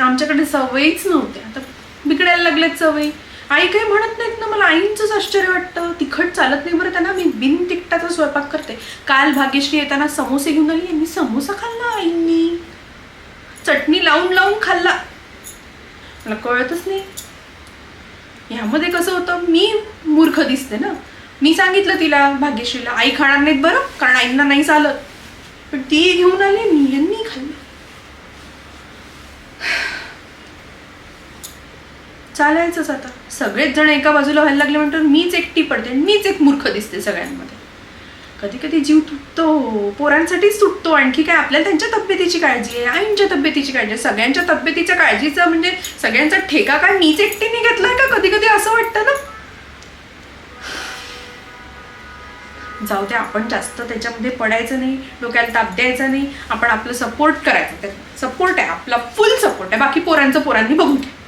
आमच्याकडे सवयीच नव्हत्या. आता बिघडायला लागल्यात सवयी. आई काही म्हणत नाहीत ना मला आईंचंच आश्चर्य वाटतं. तिखट चालत नाही बरं त्यांना मी बिन तिखटाचा स्वयंपाक करते. काल भाग्यश्री येताना समोसे घेऊन आली यांनी समोसा खाल्ला आईंनी. चटणी लावून लावून खाल्ला. मला कळतच नाही. ह्यामध्ये कसं होतं मी मूर्ख दिसते ना. मी सांगितलं तिला भाग्यश्रीला आई खाणार नाहीत बरं कारण आईंना नाही चालत. पण ती घेऊन आली मी यांनी खाल्लं चालायचंच आता. सगळेच जण एका बाजूला व्हायला लागले म्हणतात मीच एकटी पडते आणि मीच एक मूर्ख दिसते सगळ्यांमध्ये. कधी कधी जीव तुटतो पोरांसाठीच तुटतो. आणखी काय आपल्याला त्यांच्या तब्येतीची काळजी आहे आईंच्या तब्येतीची काळजी आहे. सगळ्यांच्या तब्येतीच्या काळजीचा म्हणजे सगळ्यांचा ठेका काय मीच एकटीने घेतलाय का? कधी कधी असं वाटतं ना. जाऊ दे आपण जास्त त्याच्यामध्ये पडायचं नाही डोक्याला ताप द्यायचा नाही. आपण आपलं सपोर्ट करायचं. सपोर्ट आहे आपला फुल सपोर्ट आहे. बाकी पोरांचं पोरांनी बघून घ्या.